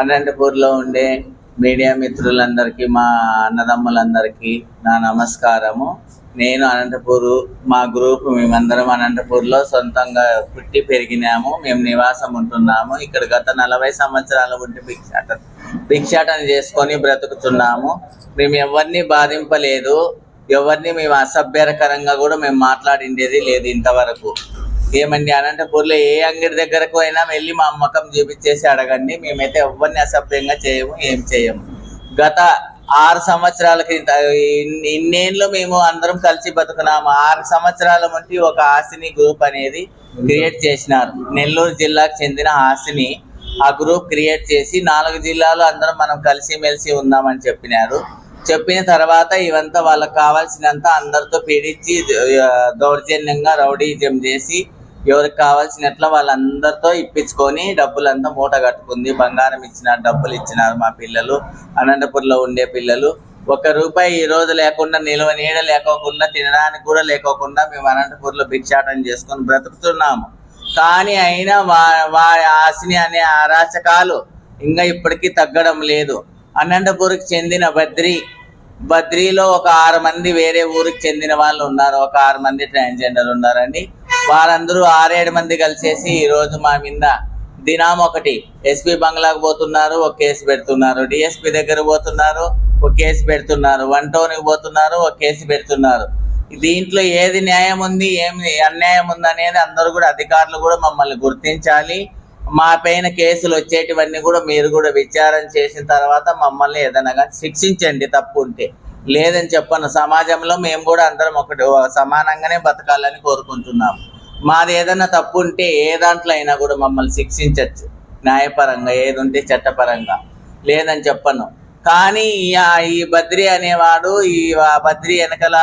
అనంతపూర్లో ఉండే మీడియా మిత్రులందరికీ మా అన్నదమ్ములందరికీ నా నమస్కారము. నేను అనంతపూరు మా గ్రూప్ మేమందరం అనంతపూర్లో సొంతంగా పుట్టి పెరిగినాము. మేము నివాసం ఉంటున్నాము. ఇక్కడ గత నలభై సంవత్సరాల ఉంటే భిక్షాటన భిక్షాటన చేసుకొని బ్రతుకుతున్నాము. మేము ఎవరిని బాధింపలేదు. ఎవరిని మేము అసభ్యకరంగా కూడా మేము మాట్లాడిండేది లేదు ఇంతవరకు. ఏమండి అనంతపూర్లో ఏ అంగడి దగ్గరకు అయినా వెళ్ళి మా అమ్మకం చూపించేసి అడగండి. మేమైతే ఎవరిని అసభ్యంగా చేయము ఏం చేయము. గత ఆరు సంవత్సరాల క్రితం ఇన్ని- ఇన్నేళ్ళు మేము అందరం కలిసి బతుకున్నాము. ఆరు సంవత్సరాల నుండి ఒక హాసిని గ్రూప్ అనేది క్రియేట్ చేసినారు. నెల్లూరు జిల్లాకు చెందిన హాసిని ఆ గ్రూప్ క్రియేట్ చేసి నాలుగు జిల్లాలు అందరం మనం కలిసి మెలిసి ఉందామని చెప్పినారు. చెప్పిన తర్వాత ఇవంతా వాళ్ళకి కావాల్సినంత అందరితో పీడించి దౌర్జన్యంగా రౌడీజం చేసి ఎవరికి కావాల్సినట్ల వాళ్ళందరితో ఇప్పించుకొని డబ్బులంతా మూట కట్టుకుంది. బంగారం ఇచ్చినారు డబ్బులు ఇచ్చినారు మా పిల్లలు. అనంతపూర్లో ఉండే పిల్లలు. ఒక రూపాయి ఈ రోజు లేకుండా నిల్వ నీడ లేకోకుండా తినడానికి కూడా లేకోకుండా మేము అనంతపూర్లో భిక్షాటం చేసుకొని బ్రతుకుతున్నాము. కానీ అయినా వా వారి ఆశని అనే అరాచకాలు ఇంకా ఇప్పటికీ తగ్గడం లేదు. అనంతపూర్కి చెందిన బద్రి బద్రీలో ఒక ఆరు మంది వేరే ఊరికి చెందిన వాళ్ళు ఉన్నారు. ఒక ఆరు మంది ట్రాన్స్జెండర్ ఉన్నారండి. వారందరూ ఆరేడు మంది కలిసేసి ఈ రోజు మా మీద దినాం ఒకటి. ఎస్పీ బంగ్లాకు పోతున్నారు ఒక కేసు పెడుతున్నారు. డిఎస్పీ దగ్గర పోతున్నారు ఒక కేసు పెడుతున్నారు. వన్ టౌన్కి పోతున్నారు ఒక కేసు పెడుతున్నారు. దీంట్లో ఏది న్యాయం ఉంది ఏమి అన్యాయం ఉంది అనేది అందరూ కూడా అధికారులు కూడా మమ్మల్ని గుర్తించాలి. మా పైన కేసులు వచ్చేటివన్నీ కూడా మీరు కూడా విచారణ చేసిన తర్వాత మమ్మల్ని ఏదైనా కానీ శిక్షించండి తప్పు ఉంటే. లేదని చెప్పను. సమాజంలో మేము కూడా అందరం ఒకటి సమానంగానే బతకాలని కోరుకుంటున్నాము. మాది ఏదైనా తప్పు ఉంటే ఏ దాంట్లో అయినా కూడా మమ్మల్ని శిక్షించవచ్చు న్యాయపరంగా ఏది ఉంటే చట్టపరంగా. లేదని చెప్పను. కానీ ఈ- ఈ బద్రి అనేవాడు ఈ బద్రి వెనకల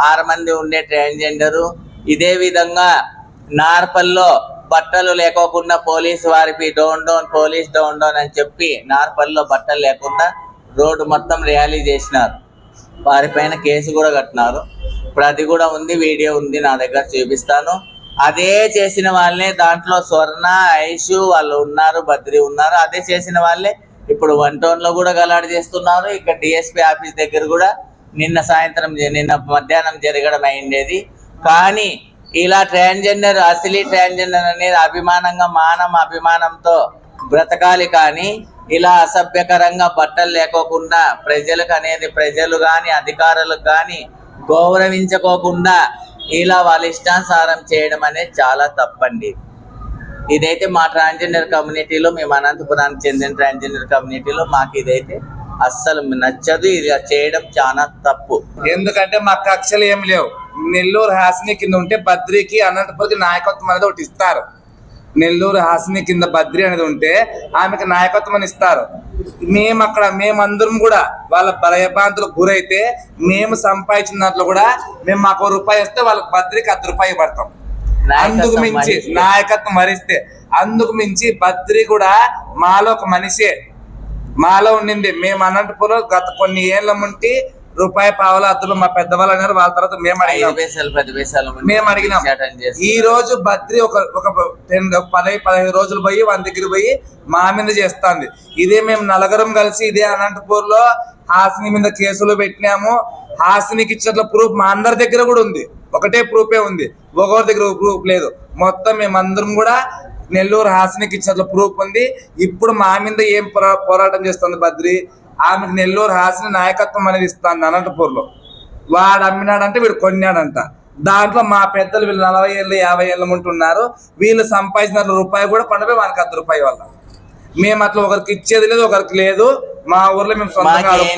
ఆరు మంది ఉండే ట్రాన్స్జెండరు ఇదే విధంగా నార్పల్లో బట్టలు లేకోకుండా పోలీస్ వారికి down down police down down అని చెప్పి నార్పల్లో బట్టలు లేకుండా రోడ్డు మొత్తం ర్యాలీ చేసినారు. వారిపైన కేసు కూడా కట్టినారు. ఇప్పుడు అది కూడా ఉంది వీడియో ఉంది నా దగ్గర చూపిస్తాను. అదే చేసిన వాళ్ళే దాంట్లో స్వర్ణ ఐషు వాళ్ళు ఉన్నారు బద్రి ఉన్నారు. అదే చేసిన వాళ్ళే ఇప్పుడు వన్ టౌన్లో కూడా గలాడి చేస్తున్నారు. ఇక్కడ డిఎస్పీ ఆఫీస్ దగ్గర కూడా నిన్న సాయంత్రం జ- నిన్న మధ్యాహ్నం జరగడం అయిండేది. కానీ ఇలా ట్రాన్స్జెండర్ అసలీ ట్రాన్స్జెండర్ అనేది అభిమానంగా మానం అభిమానంతో బ్రతకాలి కానీ ఇలా అసభ్యకరంగా బట్టలు లేకోకుండా ప్రజలకు అనేది ప్రజలు కానీ అధికారులకు కానీ గౌరవించుకోకుండా ఇలా వాళ్ళ ఇష్టానుసారం చేయడం అనేది చాలా తప్పండి. ఇదైతే మా ట్రాన్స్జెండర్ కమ్యూనిటీలో మేము అనంతపురానికి చెందిన ట్రాన్స్జెండర్ కమ్యూనిటీలో మాకు ఇదైతే అస్సలు నచ్చదు. ఇది చేయడం చాలా తప్పు. ఎందుకంటే మా కక్షలు ఏమి లేవు. నెల్లూరు హాసిని కింద ఉంటే బద్రికి అనంతపురికి నాయకత్వం అనేది ఒకటి ఇస్తారు. నెల్లూరు హాసిని కింద బద్రి అనేది ఉంటే ఆమెకు నాయకత్వం అని ఇస్తారు. మేము అక్కడ మేమందరం కూడా వాళ్ళ భయభ్రాంతులకు గురైతే మేము సంపాదించిన దాంట్లో కూడా మేము మాకు ఒక రూపాయి ఇస్తే వాళ్ళకి బద్రికి అర్ధ రూపాయి పడతాం అందుకు మించి. నాయకత్వం వరిస్తే అందుకు మించి బద్రి కూడా మాలో ఒక మనిషే. మాలో ఉండింది. మేము అనంతపురం గత కొన్ని ఏళ్ళ ముంటి రూపాయి పావుల అద్దులు మా పెద్దవాళ్ళు అన్నారు. వాళ్ళ తర్వాత మేము అడిగినాం. మేము అడిగినాం. ఈ రోజు బద్రి ఒక ఒక టెన్ పదహైదు పదహైదు రోజులు పోయి వాళ్ళ దగ్గర పోయి మా మీద చేస్తుంది. ఇదే మేము నలుగురం కలిసి ఇదే అనంతపూర్లో హాసిని మీద కేసులు పెట్టినాము. హాసినికి ఇచ్చినట్లు ప్రూఫ్ మా అందరి దగ్గర కూడా ఉంది. ఒకటే ప్రూఫే ఉంది. ఒకరి దగ్గర ప్రూఫ్ లేదు. మొత్తం మేమందరం కూడా నెల్లూరు హాసినికి ఇచ్చినట్లు ప్రూఫ్ ఉంది. ఇప్పుడు మా మీద ఏం పోరా- పోరాటం చేస్తుంది బద్రి? ఆమెకు నెల్లూరు హాసిని నాయకత్వం అనేది ఇస్తాను అనంతపూర్లో వాడు అమ్మినాడంటే వీడు కొన్నాడంట. దాంట్లో మా పెద్దలు వీళ్ళు నలభై ఏళ్ళు యాభై ఏళ్ళు ఉంటున్నారు. వీళ్ళు సంపాదించిన రూపాయి కూడా పండుగ వానికి అర్ధ రూపాయి వల్ల మేము అట్లా ఒకరికి ఇచ్చేది లేదు ఒకరికి లేదు. మా ఊర్లో మేము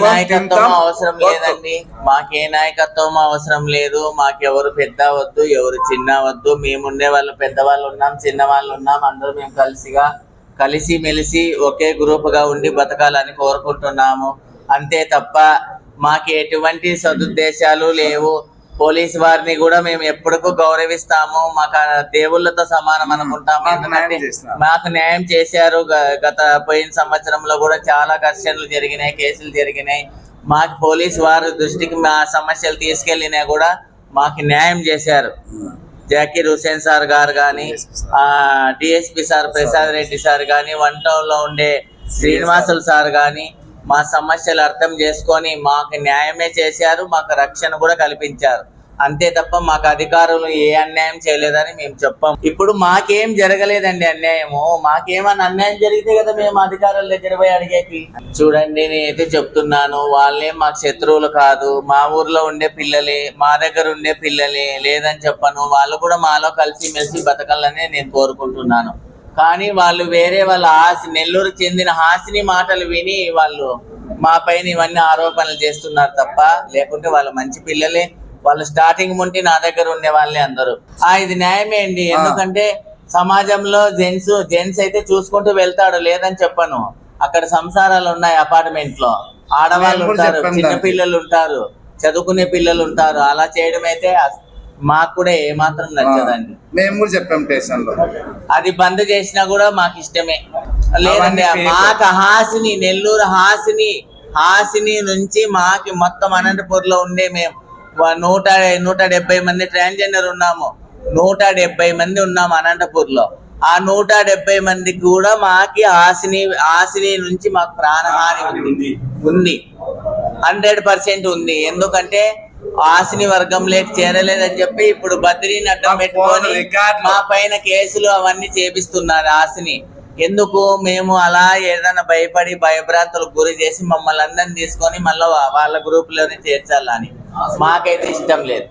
నాయకత్వం. అవసరం లేదండి. మాకే నాయకత్వం అవసరం లేదు. మాకెవరు పెద్ద వద్దు ఎవరు చిన్న వద్దు. మేముండే వాళ్ళు పెద్దవాళ్ళు ఉన్నాం చిన్న వాళ్ళు ఉన్నాం. అందరూ మేము కలిసిగా కలిసి మెలిసి ఒకే గ్రూప్గా ఉండి బతకాలని కోరుకుంటున్నాము. అంతే తప్ప మాకు ఎటువంటి సదుద్దేశాలు లేవు. పోలీస్ వారిని కూడా మేము ఎప్పటికూ గౌరవిస్తాము. మాకు దేవుళ్ళతో సమానం అనుకుంటాము. మాకు న్యాయం ఎందుకంటే చేసినారు. మాకు న్యాయం చేశారు. గత పోయిన సంవత్సరంలో కూడా చాలా ఘర్షణలు జరిగినాయి కేసులు జరిగినాయి. మాకు పోలీస్ వారు దృష్టికి మా సమస్యలు తీసుకెళ్ళినా కూడా మాకు న్యాయం చేశారు. జాకీర్ హుసేన్ సార్ గారు కానీ DSP sir Prasad Reddy sir కానీ వన్ టౌన్లో ఉండే శ్రీనివాసులు సార్ గాని మా సమస్యలు అర్థం చేసుకొని మాకు న్యాయమే చేశారు మాకు రక్షణ కూడా కల్పించారు. అంతే తప్ప మాకు అధికారులు ఏ అన్యాయం చేయలేదని మేము చెప్పాం. ఇప్పుడు మాకేం జరగలేదండి అన్యాయము. మాకేమన్నా అన్యాయం జరిగితే కదా మేము అధికారుల దగ్గర పోయి అడిగేకి. చూడండి నేనైతే చెప్తున్నాను వాళ్ళే మాకు శత్రువులు కాదు. మా ఊర్లో ఉండే పిల్లలే మా దగ్గర ఉండే పిల్లలే లేదని చెప్పను. వాళ్ళు కూడా మాలో కలిసి మెలిసి బతకాలనే నేను కోరుకుంటున్నాను. కానీ వాళ్ళు వేరే వాళ్ళ హాసి నెల్లూరు చెందిన హాసిని మాటలు విని వాళ్ళు మా పైన ఇవన్నీ ఆరోపణలు చేస్తున్నారు తప్ప లేకుంటే వాళ్ళు మంచి పిల్లలే. వాళ్ళు స్టార్టింగ్ నుండి నా దగ్గర ఉండే వాళ్ళే అందరూ. ఆ ఇది న్యాయమే అండి ఎందుకంటే సమాజంలో జెంట్స్ జెంట్స్ అయితే చూసుకుంటూ వెళ్తాడు లేదని చెప్పను. అక్కడ సంసారాలు ఉన్నాయి అపార్ట్మెంట్లో ఆడవాళ్ళు ఉంటారు చిన్న. పిల్లలు ఉంటారు చదువుకునే పిల్లలు ఉంటారు. అలా చేయడం అయితే మాకు కూడా ఏమాత్రం నచ్చదండి. మేము కూడా చెప్పాం స్టేషన్లో అది బంద్ చేసినా కూడా మాకు ఇష్టమే. లేదండి. మాకు హాసిని నెల్లూరు హాసిని హాసిని నుంచి మాకి మొత్తం అనంతపూర్లో ఉండే మేము. నూట నూట డెబ్బై మంది ట్రాన్స్జెండర్ ఉన్నాము. నూట డెబ్బై మంది ఉన్నాము అనంతపూర్లో ఆ నూట డెబ్బై మందికి కూడా మాకి హాసిని హాసిని నుంచి మాకు ప్రాణహాని ఉంది. ఉంది. హండ్రెడ్ పర్సెంట్ ఉంది. ఎందుకంటే ఆశని వర్గంలోకి చేరలేదని చెప్పి ఇప్పుడు బద్రీని అడ్డం పెట్టుకొని. మా పైన కేసులు అవన్నీ చేపిస్తున్నారు ఆశని ఎందుకు మేము అలా ఏదైనా భయపడి భయభ్రాంతులకు గురి చేసి మమ్మల్ని అందరిని తీసుకొని మళ్ళీ వాళ్ళ గ్రూప్లోనే చేర్చాలని మాకైతే ఇష్టం లేదు.